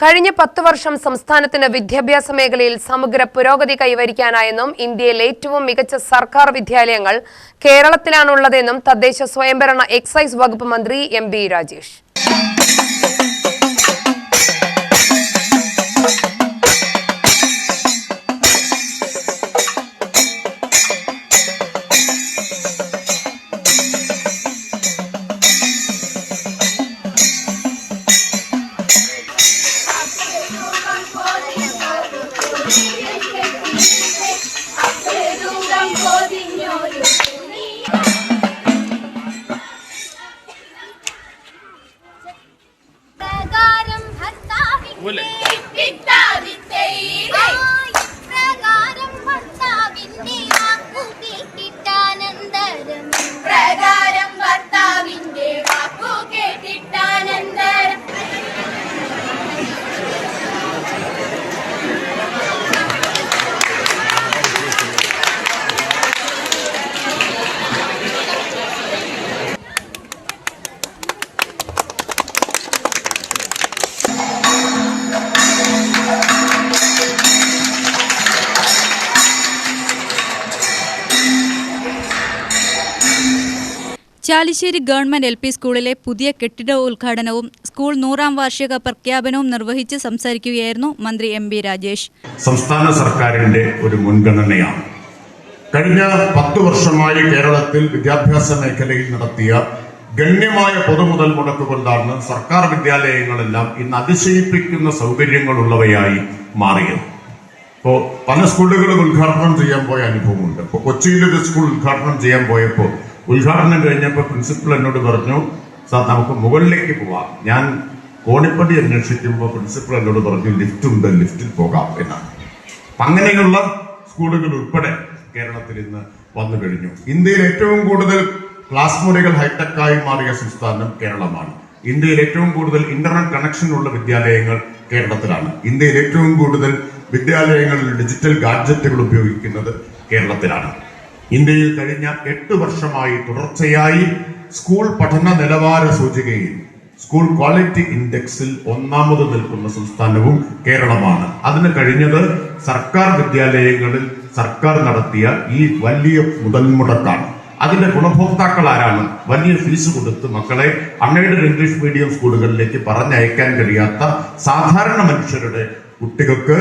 കഴിഞ്ഞ പത്ത് വർഷം സംസ്ഥാനത്തിന് വിദ്യാഭ്യാസ മേഖലയിൽ സമഗ്ര പുരോഗതി കൈവരിക്കാനായെന്നും ഇന്ത്യയിലെ ഏറ്റവും മികച്ച സർക്കാർ വിദ്യാലയങ്ങൾ കേരളത്തിലാണുള്ളതെന്നും തദ്ദേശ സ്വയംഭരണ എക്സൈസ് വകുപ്പ് മന്ത്രി എം രാജേഷ്. ദൂരം പൊതിഞ്ഞൊരു ചാലിശ്ശേരി ഗവൺമെന്റ് എൽ പി സ്കൂളിലെ പുതിയ കെട്ടിട ഉദ്ഘാടനവും സ്കൂൾ നൂറാം വാർഷിക പ്രഖ്യാപനവും നിർവഹിച്ച് സംസാരിക്കുകയായിരുന്നു മന്ത്രി എം ബി രാജേഷ്. സംസ്ഥാന സർക്കാരിന്റെ ഒരു മുൻഗണനയാണ്. കഴിഞ്ഞ പത്ത് വർഷമായി കേരളത്തിൽ വിദ്യാഭ്യാസ മേഖലയിൽ നടത്തിയ ഗണ്യമായ പൊതുമുതൽ മുടക്കുകൊണ്ടാണ് സർക്കാർ വിദ്യാലയങ്ങളെല്ലാം ഇന്ന് അതിശയിപ്പിക്കുന്ന സൗകര്യങ്ങളുള്ളവയായി മാറിയത്. ഇപ്പോ പല സ്കൂളുകളും ഉദ്ഘാടനം ചെയ്യാൻ പോയ അനുഭവമുണ്ട്. ഇപ്പോൾ കൊച്ചിയിൽ ഒരു സ്കൂൾ ഉദ്ഘാടനം ചെയ്യാൻ പോയപ്പോൾ ഉദ്ഘാടനം കഴിഞ്ഞപ്പോൾ പ്രിൻസിപ്പൽ എന്നോട് പറഞ്ഞു സാർ നമുക്ക് മുകളിലേക്ക് പോവാം. ഞാൻ കോണിപ്പടി അന്വേഷിക്കുമ്പോൾ പ്രിൻസിപ്പൽ എന്നോട് പറഞ്ഞു ലിഫ്റ്റ് ഉണ്ട് ലിഫ്റ്റിൽ പോകാം എന്നാണ്. അങ്ങനെയുള്ള സ്കൂളുകൾ ഉൾപ്പെടെ കേരളത്തിൽ ഇന്ന് വന്നു കഴിഞ്ഞു. ഇന്ത്യയിൽ ഏറ്റവും കൂടുതൽ ക്ലാസ് മുറികൾ ഹൈടെക്കായി മാറിയ സംസ്ഥാനം കേരളമാണ്. ഇന്ത്യയിൽ ഏറ്റവും കൂടുതൽ ഇന്റർനെറ്റ് കണക്ഷൻ ഉള്ള വിദ്യാലയങ്ങൾ കേരളത്തിലാണ്. ഇന്ത്യയിൽ ഏറ്റവും കൂടുതൽ വിദ്യാലയങ്ങളിൽ ഡിജിറ്റൽ ഗാഡ്ജറ്റുകൾ ഉപയോഗിക്കുന്നത് കേരളത്തിലാണ്. ഇന്ത്യയിൽ കഴിഞ്ഞ എട്ട് വർഷമായി തുടർച്ചയായി സ്കൂൾ പഠന നിലവാര സൂചികയിൽ സ്കൂൾ ക്വാളിറ്റി ഇൻഡെക്സിൽ ഒന്നാമത് നിൽക്കുന്ന സംസ്ഥാനവും കേരളമാണ്. അതിന് കഴിഞ്ഞത് സർക്കാർ വിദ്യാലയങ്ങളിൽ സർക്കാർ നടത്തിയ ഈ വലിയ മുതൽമുടക്കാണ്. അതിന്റെ ഗുണഭോക്താക്കൾ ആരാണ്? വലിയ ഫീസ് കൊടുത്ത് മക്കളെ അൺഎയ്ഡഡ് ഇംഗ്ലീഷ് മീഡിയം സ്കൂളുകളിലേക്ക് പറഞ്ഞയക്കാൻ കഴിയാത്ത സാധാരണ മനുഷ്യരുടെ കുട്ടികൾക്ക്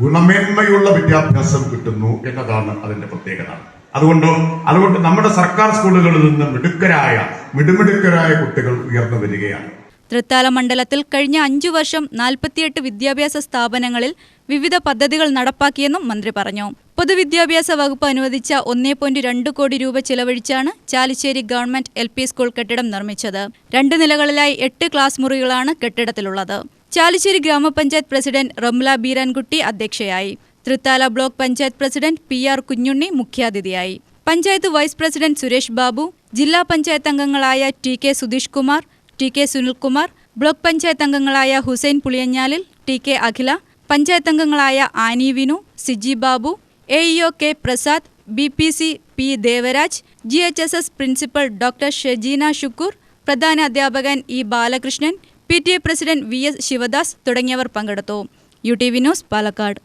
ഗുണമേന്മയുള്ള വിദ്യാഭ്യാസം കിട്ടുന്നു എന്നതാണ് അതിന്റെ പ്രത്യേകത. അതുകൊണ്ട്? അതുകൊണ്ട് നമ്മുടെ സർക്കാർ സ്കൂളുകളിൽ നിന്ന് മിടുക്കരായ മിടുമിടുക്കരായ കുട്ടികൾ ഉയർന്നു വരികയാണ്. തൃത്താല മണ്ഡലത്തിൽ കഴിഞ്ഞ അഞ്ചു വർഷം നാൽപ്പത്തിയെട്ട് വിദ്യാഭ്യാസ സ്ഥാപനങ്ങളിൽ വിവിധ പദ്ധതികൾ നടപ്പാക്കിയെന്നും മന്ത്രി പറഞ്ഞു. പൊതുവിദ്യാഭ്യാസ വകുപ്പ് അനുവദിച്ച ഒന്നേ പോയിന്റ് രണ്ട് കോടി രൂപ ചിലവഴിച്ചാണ് Chalissery government L P school കെട്ടിടം നിർമ്മിച്ചത്. രണ്ട് നിലകളിലായി എട്ട് ക്ലാസ് മുറികളാണ് കെട്ടിടത്തിലുള്ളത്. ചാലിശ്ശേരി ഗ്രാമപഞ്ചായത്ത് പ്രസിഡന്റ് റംല ബീരാൻകുട്ടി അധ്യക്ഷയായി. Thrithala block panchayat president P R Kunjunni മുഖ്യാതിഥിയായി. പഞ്ചായത്ത് വൈസ് പ്രസിഡന്റ് സുരേഷ് ബാബു ജില്ലാ പഞ്ചായത്ത് അംഗങ്ങളായ T K Sudheesh Kumar T K Sunilkumar block panchayat അംഗങ്ങളായ ഹുസൈൻ പുളിയഞ്ഞാലിൽ ടി കെ അഖില പഞ്ചായത്ത് അംഗങ്ങളായ Annie Vinu Siji Babu A EO K Prasad B P C P Devaraj G H S S principal doctor Shejeena Shukkoor പ്രധാന അധ്യാപകൻ E Balakrishnan P T A president V S Sivadas തുടങ്ങിയവർ പങ്കെടുത്തു. U T V news Palakkad.